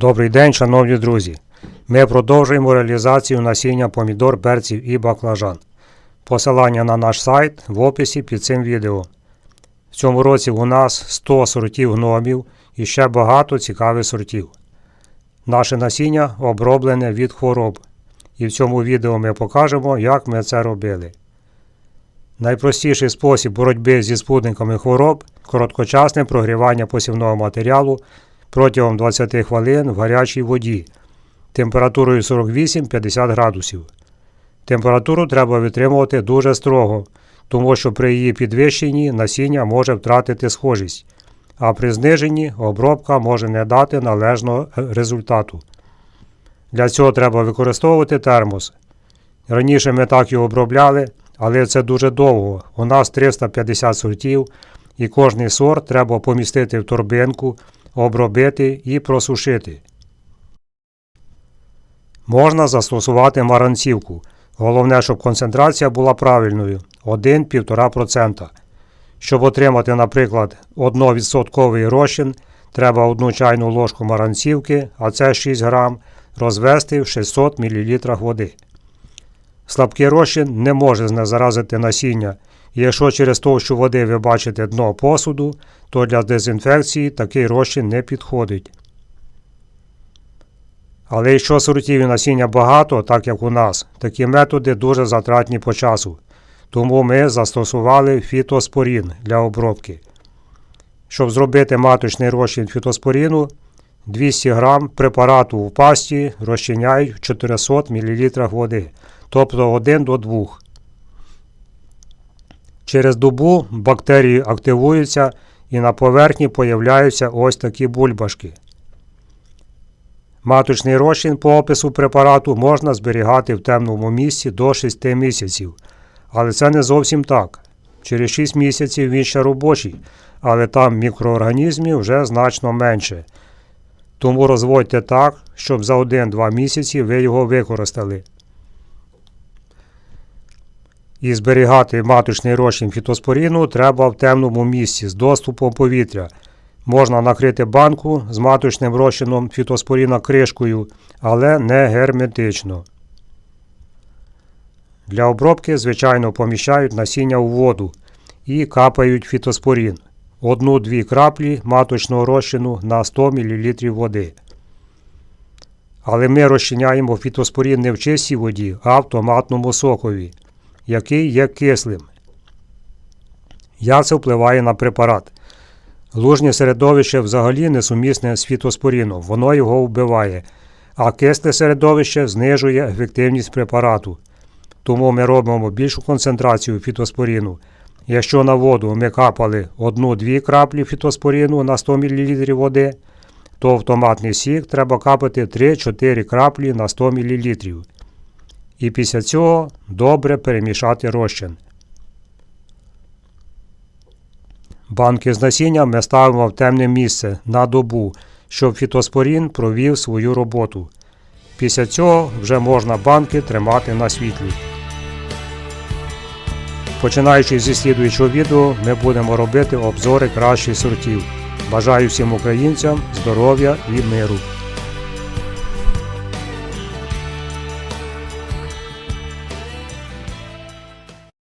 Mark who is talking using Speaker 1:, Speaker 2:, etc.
Speaker 1: Добрий день, шановні друзі! Ми продовжуємо реалізацію насіння помідор, перців і баклажан. Посилання на наш сайт в описі під цим відео. В цьому році у нас 100 сортів гномів і ще багато цікавих сортів. Наше насіння оброблене від хвороб. І в цьому відео ми покажемо, як ми це робили. Найпростіший спосіб боротьби зі спутниками хвороб короткочасне прогрівання посівного матеріалу протягом 20 хвилин в гарячій воді температурою 48-50 градусів. Температуру треба витримувати дуже строго, тому що при її підвищенні насіння може втратити схожість, а при зниженні обробка може не дати належного результату. Для цього треба використовувати термос. Раніше ми так його обробляли, але це дуже довго. У нас 350 сортів, і кожний сорт треба помістити в торбинку, обробити і просушити. Можна застосувати маранцівку. Головне, щоб концентрація була правильною 1-1,5%. Щоб отримати, наприклад, 1% розчин, треба 1 чайну ложку маранцівки, а це 6 грам, розвести в 600 мл води. Слабкий розчин не може знезаразити насіння. Якщо через товщу води ви бачите дно посуду, то для дезінфекції такий розчин не підходить. Але якщо сортів і насіння багато, так як у нас, такі методи дуже затратні по часу. Тому ми застосували фітоспорін для обробки. Щоб зробити маточний розчин фітоспоріну, 200 г препарату в пасті розчиняють в 400 мл води, тобто 1 до 2. Через добу бактерії активуються і на поверхні появляються ось такі бульбашки. Маточний розчин по опису препарату можна зберігати в темному місці до 6 місяців. Але це не зовсім так. Через 6 місяців він ще робочий, але там мікроорганізмів вже значно менше. Тому розводьте так, щоб за 1-2 місяці ви його використали. І зберігати маточний розчин фітоспоріну треба в темному місці з доступом повітря. Можна накрити банку з маточним розчином фітоспоріна кришкою, але не герметично. Для обробки, звичайно, поміщають насіння у воду і капають фітоспорін. Одну-дві краплі маточного розчину на 100 мл води. Але ми розчиняємо фітоспорін не в чистій воді, а в томатному сокові, який є кислим. Як це впливає на препарат? Лужнє середовище взагалі несумісне з фітоспоріном, воно його вбиває, а кисле середовище знижує ефективність препарату. Тому ми робимо більшу концентрацію фітоспоріну. Якщо на воду ми капали 1-2 краплі фітоспоріну на 100 мл води, то в томатний сік треба капати 3-4 краплі на 100 мл. І після цього добре перемішати розчин. Банки з насінням ми ставимо в темне місце на добу, щоб фітоспорін провів свою роботу. Після цього вже можна банки тримати на світлі. Починаючи зі слідуючого відео, ми будемо робити обзори кращих сортів. Бажаю всім українцям здоров'я і миру!